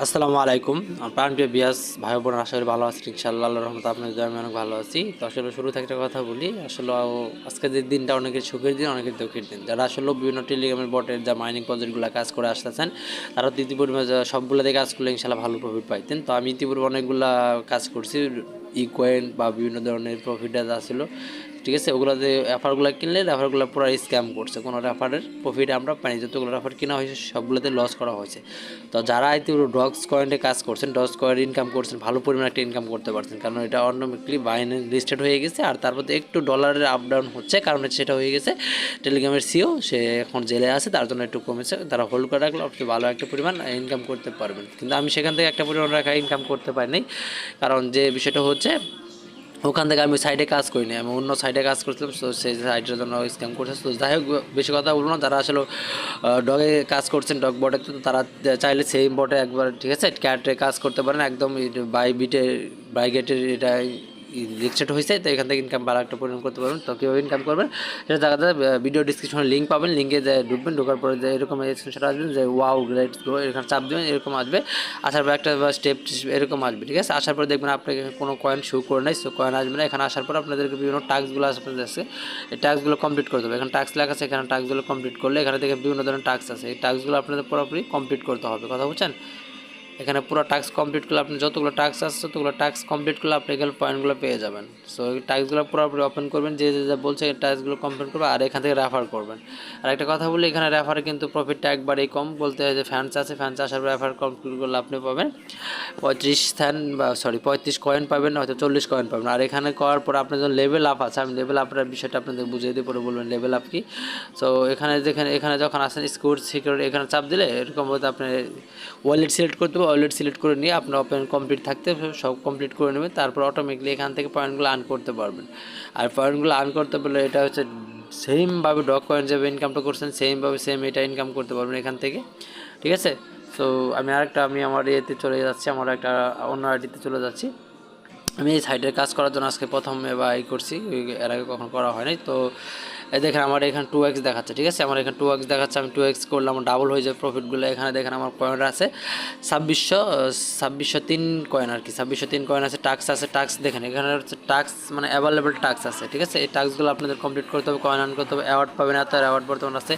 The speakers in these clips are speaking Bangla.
আসসালামু আলাইকুম। প্রাণপ্রিয় বিয়াস ভাই বোন আশা করি ভালো আছেন। ইনশাআল্লাহ, আল্লাহর রহমতে আপনাদের আমি অনেক ভালো আছি। তো আসলে শুরু থেকে একটা কথা বলি, আসলে আজকে যে দিনটা অনেকের সুখের দিন, অনেকের দুঃখের দিন। যারা আসলে বিভিন্ন টেলিগ্রামের বটের যা মাইনিং প্রজেক্টগুলো কাজ করে আসতেছেন, তারা ইতিপূর্বে সবগুলোতে কাজ করলে ইনশাল্লাহ ভালো প্রফিট পাইতেন। তো আমি ইতিপূর্বে অনেকগুলা কাজ করছি ই কয়েন বা বিভিন্ন ধরনের প্রফিট যা ছিল ঠিক আছে? ওগুলোতে রেফারগুলো কিনলে রেফারগুলো পুরো স্ক্যাম করছে। কোনো রেফারের প্রফিট আমরা পাইনি। যতগুলো রেফার কেনা হয়েছে, সবগুলোতে লস করা হয়েছে। তো যারা ইতিপূর্বে ডগস কয়েন্টে কাজ করছেন ডগস কয়েন ইনকাম করছেন, ভালো পরিমাণে একটা ইনকাম করতে পারছেন। কারণ এটা অটোমেটিকলি বাইনে লিস্টেড হয়ে গেছে। আর তারপর একটু ডলারের আপ ডাউন হচ্ছে। কারণ সেটা হয়ে গেছে টেলিগ্রামের সিও সে এখন জেলে আছে। তার জন্য একটু কমেছে। তারা হোল্ড করে রাখলে। আপনি ভালো একটা পরিমাণ ইনকাম করতে পারবেন। কিন্তু আমি সেখান থেকে একটা পরিমাণ রাখা ইনকাম করতে পারিনি। কারণ যে বিষয়টা হচ্ছে ওখান থেকে আমি সাইডে কাজ করি করিনি, আমি অন্য সাইডে কাজ করছিলাম, তো সেই সাইডের জন্য স্ক্যাম করছে। তো যাই হোক, বেশি কথা বলব না তারা আসলে ডগে কাজ করছেন ডগ বটে তো তারা চাইলে সেম বটে একবার, ঠিক আছে ক্যাটে কাজ করতে পারেন, একদম বাই বিটে বাই গেটের এটা রিক্সেট হয়েছে, তো এখান থেকে ইনকাম ভালো একটা পরিমাণ করতে পারবেন। তো কীভাবে ইনকাম করবেন? সেটা দেখাতে ভিডিও ডিসক্রিপশনে লিঙ্ক পাবেন। লিঙ্কে যে ঢুকবেন, ঢোকার পরে যে এরকম সেটা আসবেন যে ওয়াও গ্রেট এখানে চাপ দেবেন, এরকম আসবে। আসার পর একটা স্টেপ এরকম আসবে, ঠিক আছে? আসার পর দেখবেন আপনাকে কোনো কয়েন শো করে নাই সো কয়েন আসবে না। এখানে আসার পর আপনাদেরকে বিভিন্ন টাস্কগুলো আপনাদের কাছে। এই টাস্কগুলো কমপ্লিট করতে হবে এখানে টাস্ক লেখা আছে, এখানে টাস্কগুলো কমপ্লিট করলে এখানে থেকে বিভিন্ন ধরনের টাস্ক আছে। এই টাস্কগুলো আপনাদের পুরোপুরি কমপ্লিট করতে হবে। কথা বুঝছেন? এখানে পুরো টাস্ক কমপ্লিট করলে আপনি যতগুলো টাস্ক আসছে ততগুলো টাস্ক কমপ্লিট করলে আপনি এখানে পয়েন্টগুলো পেয়ে যাবেন। সো এই টাস্কগুলো পুরোপুরি ওপেন করবেন, যে যে বলছে এই টাস্কগুলো কমপ্লিট করবে আর এখান থেকে রেফার করবেন। আর একটা কথা বলি, এখানে রেফারে কিন্তু প্রফিটটা একবারেই কম। বলতে হয় যে ফ্যান্স আছে ফ্যান্স আসার রেফার কমপ্লিট করলে আপনি পাবেন। পঁয়ত্রিশ স্থান বা সরি পঁয়ত্রিশ কয়েন পাবেন হয়তো চল্লিশ কয়েন পাবেন আর এখানে করার পর আপনার যখন লেভেল আপ আছে, আমি লেভেল আপের বিষয়টা আপনাদের বুঝিয়ে দিয়ে পরে বলবেন লেভেল আপ কি। সো এখানে যেখানে, এখানে যখন আসেন স্কোর সিকিউরিটি এখানে চাপ দিলে এরকম বলতে আপনি ওয়ালেট সিলেক্ট করতে হবে ওয়ালেট সিলেক্ট করে নিয়ে আপনার ওপেন কমপ্লিট থাকতে সব কমপ্লিট করে নেবেন, তারপর অটোমেটিকলি এখান থেকে পয়েন্টগুলো আর্ন করতে পারবেন। আর পয়েন্টগুলো আর্ন করতে পারলে এটা হচ্ছে সেমভাবে ডক কয়েন যাবে ইনকামটা করছেন সেমভাবে সেম এটা ইনকাম করতে পারবেন এখান থেকে। ঠিক আছে? সো আমি আরেকটা, আমি আমার ইয়েতে চলে যাচ্ছি, আমার একটা অন্য আইডিতে চলে যাচ্ছি। আমি এই সাইডের কাজ করার জন্য আজকে প্রথম এবার এই করছি, এর আগে কখনো করা হয়নি। তো দেখেন আমার এখানে টু এক্স দেখাচ্ছে, ঠিক আছে? আমার এখানে টু এক্স দেখাচ্ছে, আমি টু এক্স করলে আমার ডাবল হয়ে যাবে প্রফিটগুলো এখানে দেখেন আমার কয়েন আছে ছাব্বিশশো ছাব্বিশশো তিন কয়েন আর কি, ছাব্বিশশো তিন কয়েন আছে টাক্স আছে টাক্স দেখেন, এখানে হচ্ছে টাক্স মানে অ্যাভেলেবেল টাক্স আছে, ঠিক আছে? এই টাক্সগুলো আপনাদের কমপ্লিট করতে হবে কয়েন আর্ন করতে হবে অ্যাওয়ার্ড পাবেন, এত অ্যাওয়ার্ড বর্তমান আছে।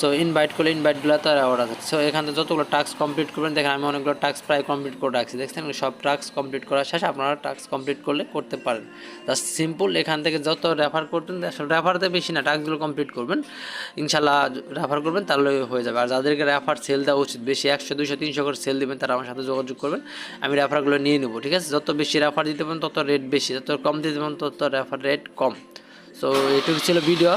সো ইনভাইট করলে ইনভাইটগুলো এত অ্যাওয়ার্ড আছে। সো এখানে যতগুলো টাক্স কমপ্লিট করবেন, দেখেন আমি অনেকগুলো টাক্স প্রায় কমপ্লিট করে রাখছি, দেখছেন? সব টাক্স কমপ্লিট করার শেষ, আপনারা টাস্ক কমপ্লিট করলে করতে পারেন। জাস্ট সিম্পল এখান থেকে যত রেফার করতেন আসলে রেফারতে বেশি না টাস্কগুলো কমপ্লিট করবেন ইনশাল্লাহ রেফার করবেন, তাহলে হয়ে যাবে। আর যাদেরকে রেফার সেল দেওয়া উচিত, বেশি একশো দুশো তিনশো করে সেল দেবেন, তারা আমার সাথে যোগাযোগ করবেন, আমি রেফারগুলো নিয়ে নেব, ঠিক আছে? যত বেশি রেফার দিতে পারেন তত রেট বেশি, যত কম দিতে পারেন তত রেফার রেট কম। সো এটুকু ছিল ভিডিও